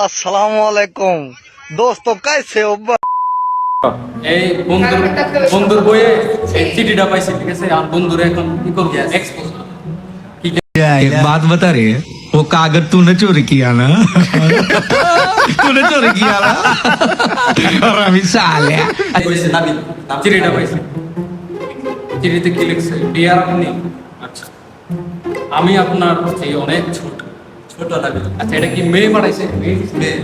আসসালামু আলাইকুম দোস্ত कैसे हो এই বন্ধুর বন্ধুর বইয়ে এই চিঠিটা পাইছি ঠিক আছে আর বন্ধুরে এখন কি করবো এক্সপোজ क्या एक बात बता रही है वो कागज तूने चोरी किया ना तूने चोरी किया ना और अभी साले চিঠিটা পাইছি চিঠিতে কি লিখছে ডিয়ার আপনি আচ্ছা আমি আপনার চেয়ে অনেক ছোট ছোট আচ্ছা এটা কি মেয়ে মেয়ে।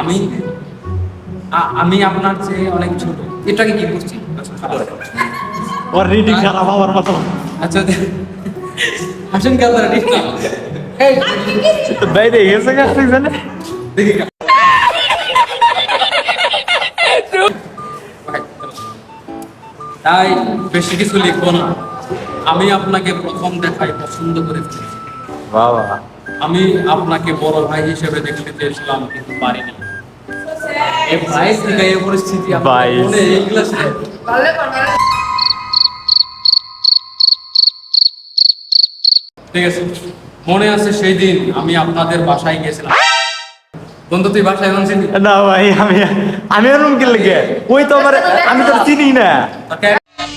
আমি আমি আপনার চেয়ে অনেক ছোট। এটাকে কি আচ্ছা, ওর রিডিং খারাপ মতো। আচ্ছা হাসেন কেন তারা ঠিক না বাইরে গেছে তাই বেশি কিছু লিখব না। আমি আপনাকে প্রথম দেখায় পছন্দ করে ফেলেছি वाह वाह আমি আপনাকে বড় ভাই হিসেবে দেখতে চেয়েছিলাম কিন্তু পারিনি এই ভাই থেকে এই পরিস্থিতি আপনার ভাই। মনে এইগুলা ছিল? ঠিক আছে মনে আছে সেই দিন আমি আপনাদের বাসায় গেছিলাম বন্ধু তুই বাসায় এখন চিনি ना भाई हमें हमें रूम के लगे कोई तो हमारे हमें तो चिनी ना তোকে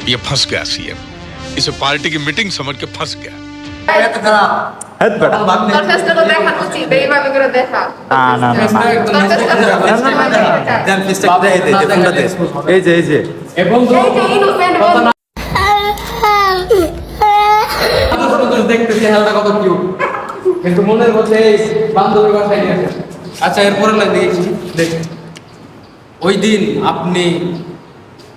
ये फंस गया सीएम इसे पार्टी की मीटिंग समझ के फंस गया हद बड़ा তোর ফেসটা তো দেখা উচিত এইভাবে করে দেখা ना ना ना ফেসটা একদম তোর ফেসটা তো এই যে এই যে এ বন্ধু এই যে innocent কত বন্ধু। না- কত সুন্দর দেখতে চেহারাটা কত কিউট কিন্তু মনের মধ্যে এই বান্ধবী বাসায় নিয়ে আসে। আচ্ছা এরপরে লাইন দেখি দেখি ওই দিন আপনি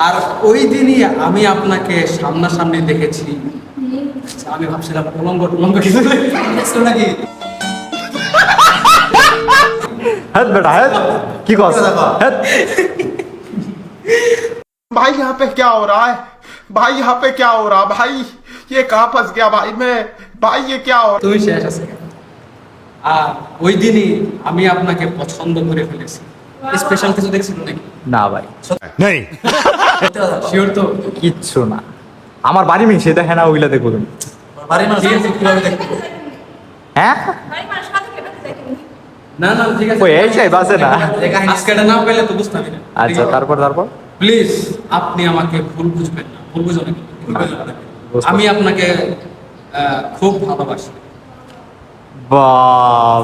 আর ওই দিনই আমি আপনাকে সামনাসামনি দেখেছি আমি ভাবছিলাম উলঙ্গ টুলঙ্গ কিছু দেখছো নাকি हद बेटा हद की कॉस हद भाई यहाँ पे क्या हो रहा है भाई यहाँ पे क्या हो रहा भाई ये कहाँ फंस गया भाई मैं भाई ये क्या हो তুমি শেষ আছে আর ওই দিনই আমি আপনাকে পছন্দ করে ফেলেছি স্পেশাল কিছু দেখছিল নাকি? না ভাই। শিওর তো। কিচ্ছু না। আমার বাড়ি মিশে দেখে না ওইগুলা দেখো তুমি। ঠিক আছে কীভাবে দেখব? হ্যাঁ? না না ঠিক আছে। ওই এই সেই বাসে না। আজকেটা না পেলে তো বুঝতামই না। আচ্ছা তারপর তারপর? প্লিজ আপনি আমাকে ভুল বুঝবেন না। ভুল বুঝো নাকি? বুঝতে আমি আপনাকে খুব ভালোবাসি। বাপ।